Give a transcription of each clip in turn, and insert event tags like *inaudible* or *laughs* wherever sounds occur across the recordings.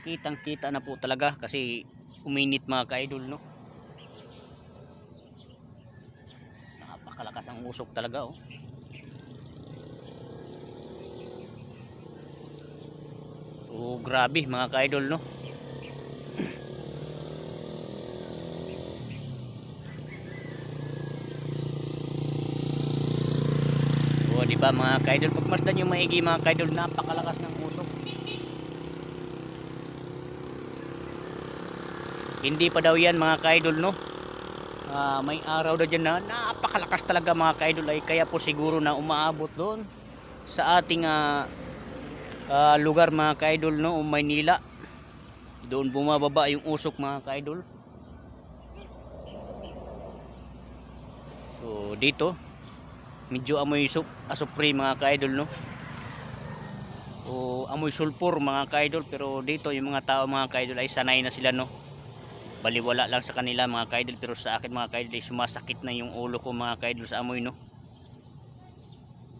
kitang kita na po talaga kasi uminit mga ka-idol no? Napakalakas ang usok talaga oh. Oh grabe mga ka-idol no? Oh di ba mga ka-idol? Pagmasdan yung maigi mga ka-idol napakalakas ng usok Hindi pa daw yan mga ka-idol no. Ah, may araw daw dyan na napakalakas talaga mga ka-idol ay kaya po siguro na umaabot doon sa ating ah, ah, lugar mga ka-idol no, o Maynila. Doon bumababa yung usok mga ka-idol. So dito medyo amoy sup asupre mga ka-idol no. O amoy sulfur mga ka-idol pero dito yung mga tao mga ka-idol ay sanay na sila no baliwala lang sa kanila mga kaidol pero sa akin mga kaidol ay sumasakit na yung ulo ko mga kaidol sa amoy no?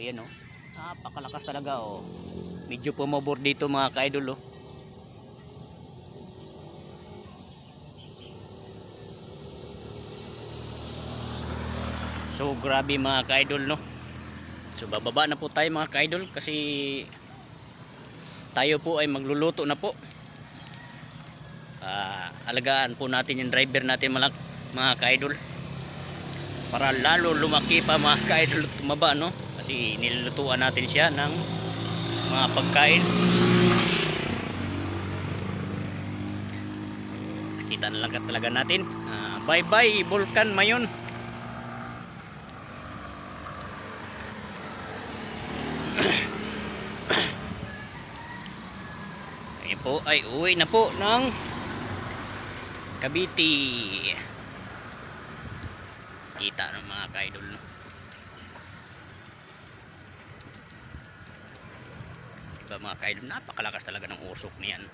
Ayan no napakalakas talaga oh. Medyo pumabor dito mga kaidol oh. So grabe mga kaidol no? So bababa na po tayo mga kaidol kasi tayo po ay magluluto na po Ah, alagaan po natin yung driver natin mga, mga ka-idol. Para lalo lumaki pa mga ka-idol tumaba no? Kasi nilulutuan natin siya ng mga pagkain. Kita na lang talaga natin. Ah, bye bye Vulcan Mayon. *coughs* Ayun po ay uwi na po ng Cavite. Kita ng mga ka-idol. No? Diba mga ka-idol, napakalakas talaga ng usok niyan.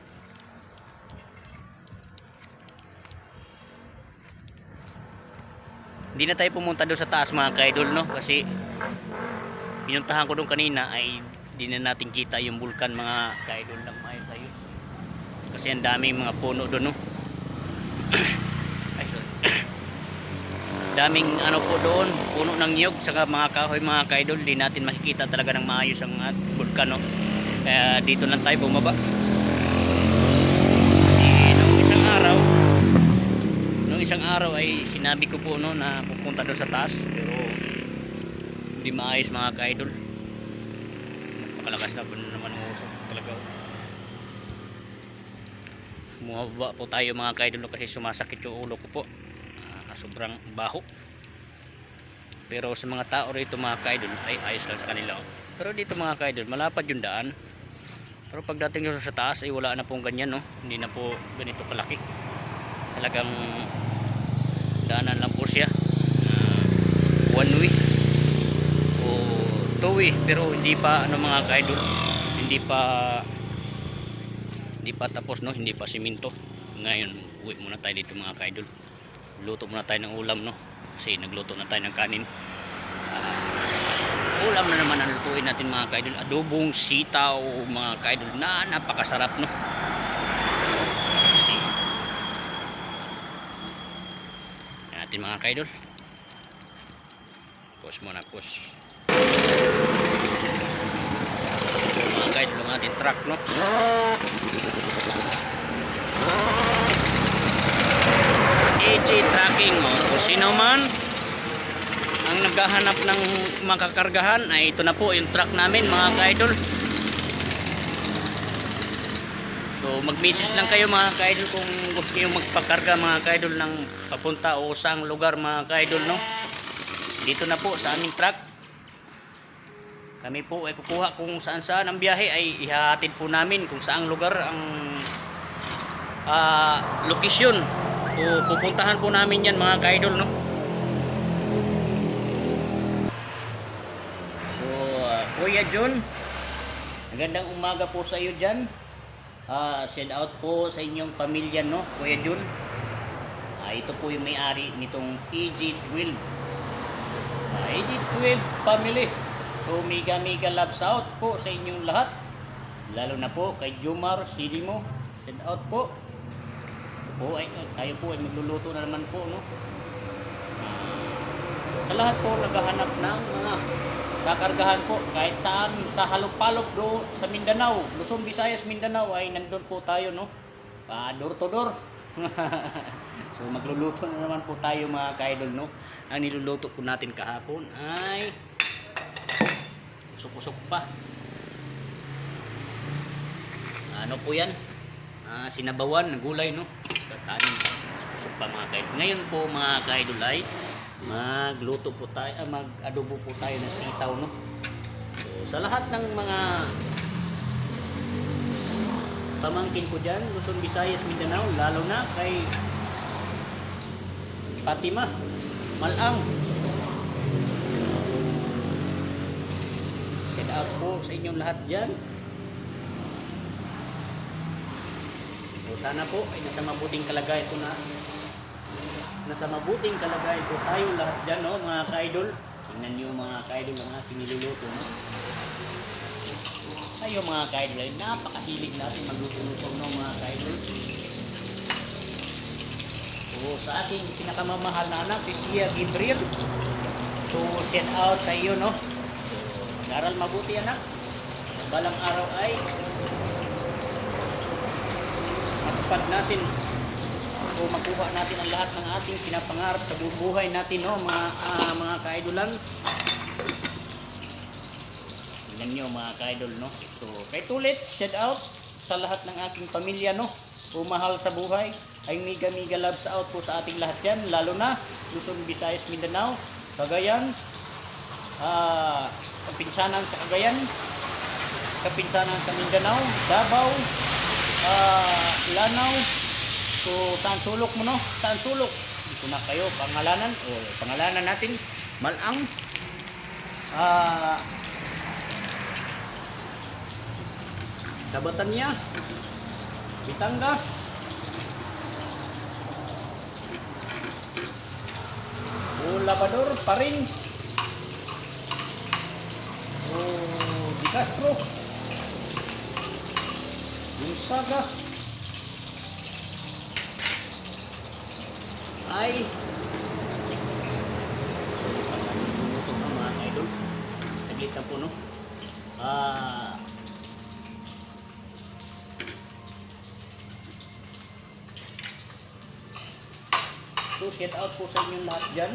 Hindi na tayo pumunta doon sa taas mga ka-idol, no? Kasi pinuntahan ko doon kanina ay di na natin kita yung vulkan mga ka-idol ng maayos ayos. Kasi ang daming mga puno doon, no? Daming ano po doon puno ng niyog saka mga kahoy mga kaidol di natin makikita talaga ng maayos ang vulkano. Kaya dito lang tayo bumaba. Kasi isang araw nung isang araw ay sinabi ko po no na pupunta doon sa taas pero hindi maayos mga kaidol. Makalakas na po naman ang usok talaga bumaba po tayo mga kaidol kasi sumasakit yung ulo ko po. Ah, sobrang baho. Pero sa mga tao rito mga kaidol ay ayos lang sa kanila oh. pero dito mga kaidol malapad yung daan. Pero pagdating nyo sa taas ay wala na pong ganyan no. Hindi na po ganito kalaki. Talagang daanan lang po siya Ah, one way o two way. Pero hindi pa ano mga kaidol hindi pa hindi pa tapos no? Hindi pa siminto. Ngayon uwi muna tayo dito mga kaidol. Luto muna tayo ng ulam no? Kasi nagluto na tayo ng kanin. Ah, ulam na naman ang lutuin natin mga kaidol. Adobong sitaw mga kaidol na napakasarap no? Natin mga kaidol. Pause muna pause mga kaidol ang ating truck no? AJ Tracking o kung sino man ang naghahanap ng makakargahan ay ito na po yung truck namin mga ka-idol. So mag-message lang kayo mga ka-idol kung gusto niyo magpakarga mga ka-idol ng papunta o saang lugar mga ka-idol no? Dito na po sa aming truck kami po ay kukuha kung saan saan ang biyahe ay ihahatid po namin kung saang lugar ang ah, lokasyon o pupuntahan po namin yan mga ka-idol no? So ah, Kuya John magandang umaga po sa iyo dyan. Ah, send out po sa inyong pamilya no Kuya John? Ah, ito po yung may-ari nitong EG12 Ah, EG12 family so mega mega loves out po sa inyong lahat lalo na po kay Jumar Silimo Send out po. Po ay tayo po ay magluluto na naman po no. Ah, sa lahat po naghahanap ng mga kakargahan po kahit saan sa halong-palok do sa Mindanao, Luzon, Visayas, Mindanao ay nandun po tayo no. Ah, door to door. *laughs* so magluluto na naman po tayo mga ka-idol no. Ang niluluto po natin kahapon ay usok-usok pa. Ano po yan? Ah, sinabawan, na gulay no. Kanin, usok pa mga ka-idol. Ngayon po mga ka-idol magluto po tayo, ah, mag-adobo po tayo ng sitaw no. So, sa lahat ng mga pamangkin ko dyan, Luzon, Visayas, Mindanao, lalo na kay Fatima, Malang. Out po sa inyong lahat dyan. So, sana po ay nasa mabuting kalagayan po na nasa mabuting kalagayan po tayo lahat dyan, no, mga ka-idol. Tingnan niyo mga ka-idol ang ating niluluto. No? Tayo mga ka-idol napakahilig natin magluto-luto no, mga ka-idol. So, sa ating pinakamamahal na anak, si Sia Gabriel. So, shout out sa iyo, no? So, mag-aral mabuti, anak. Balang araw ay matupad natin o makuha natin ang lahat ng ating pinapangarap sa buhay natin, no? Mga, ah, mga ka-idolan. Tingnan nyo mga ka-idol, no? So, kay Tulit, shout out sa lahat ng aking pamilya, no? Umahal sa buhay. Ay miga miga loves out po sa ating lahat yan. Lalo na Luzon, Visayas, Mindanao, Cagayan, ah, kapinsanan sa Cagayan, kapinsanan sa Mindanao, Davao, ah, Lanao, so saan sulok mo no? Saan sulok? Dito na kayo, pangalanan, o pangalanan natin, Malang, ah, Kabatanya, Bitanga, O Labrador pa rin. O Di Castro. Gonzaga. Ay. Luluto na mga po no. Ah. So, shout out po sa inyong lahat dyan,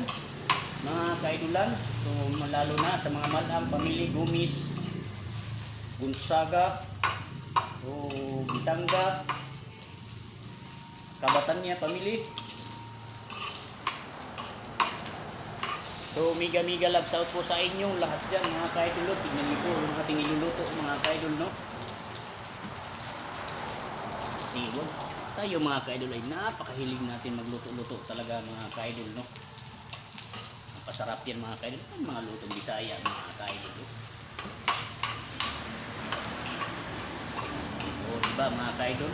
mga kaidulan. So, lalo na sa mga malang, pamili, Gumis, Gonzaga, so, Bitanga, Kabatanya, pamili. So, miga miga love out po sa inyong lahat dyan, mga kaidulot. Tingnan niyo po yung ating iluluto, mga kaidol, no? Siwag tayo mga ka-idol ay napakahilig natin magluto-luto talaga mga ka-idol no napasarap yan mga ka-idol mga lutong bisaya mga ka-idol no? Diba mga ka-idol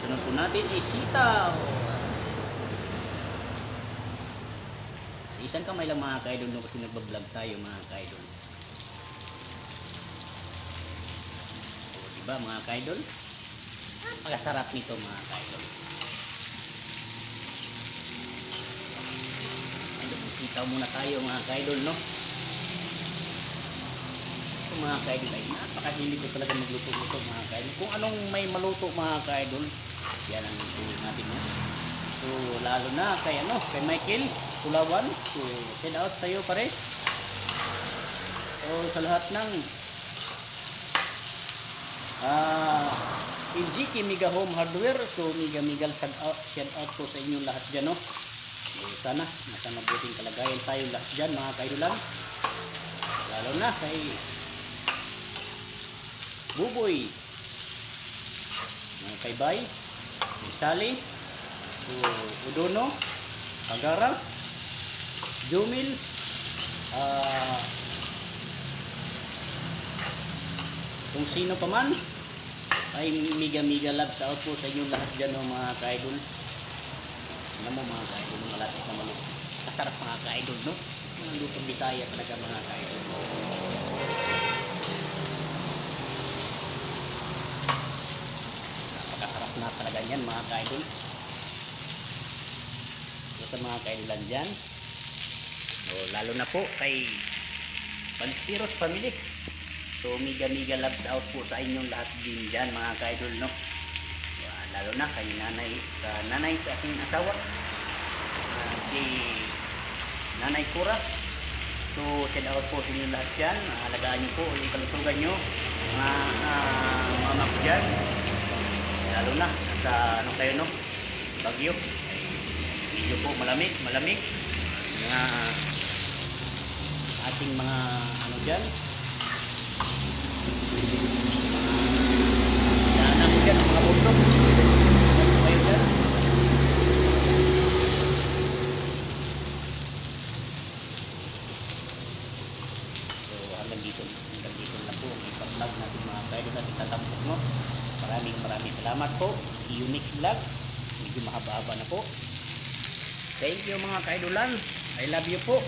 sunod po natin ay sitaw sa isang kamay lang mga ka-idol no kasi nagbablog tayo mga ka-idol o diba mga ka-idol Napakasarap nito mga kaidol. Sitaw muna tayo mga kaidol, no? Mga kaidol ay napakahilig ko talaga magluto-luto mga kaidol. Kung anong may maluto mga kaidol, yan ang tulog natin, no? So, lalo na kay ano, kay Michael Kulawan. So, send out tayo pare. So, sa lahat ng ah Injiki Mega Home Hardware. So, Mega Mega shout out, shout out po sa inyong lahat dyan, no? So, sana, nasa mabuting kalagayan tayo lahat dyan, mga kaidulan. Lalo na kay Buboy, mga kay Bay, kay Sally, so, Udono, Pagara, Jumil, ah, kung sino pa man, ay miga miga love. Sa out po sa inyong lahat dyan oh, mga ka-idol. Alam mo mga ka-idol mga lapis na malo kasarap mga ka-idol no? Mga lutong bisaya talaga mga ka-idol Niyan mga kaidol. So, sa mga kaidolan dyan, o, lalo na po kay Panspiros Family. So, mega mega loves out po sa inyong lahat din dyan mga kaidol, no? Ah, lalo na kay nanay, sa nanay sa aking asawa, ah, si Nanay Kura. So, shout out po sa inyo lahat dyan. Alagaan niyo po yung kalusugan niyo. Mga uh, ko dyan. Sa ano kayo no? Bagyo. Medyo po malamig, malamig. Mga ating mga ano dyan. Daanan dyan, mga bundok. Kayo dyan? So hanggang dito, hanggang dito na po ang natin mga kaidol at itatampok mo. Maraming maraming salamat po. Next vlog. Medyo mahaba-haba na po. Thank you mga kaidolan. I love you po.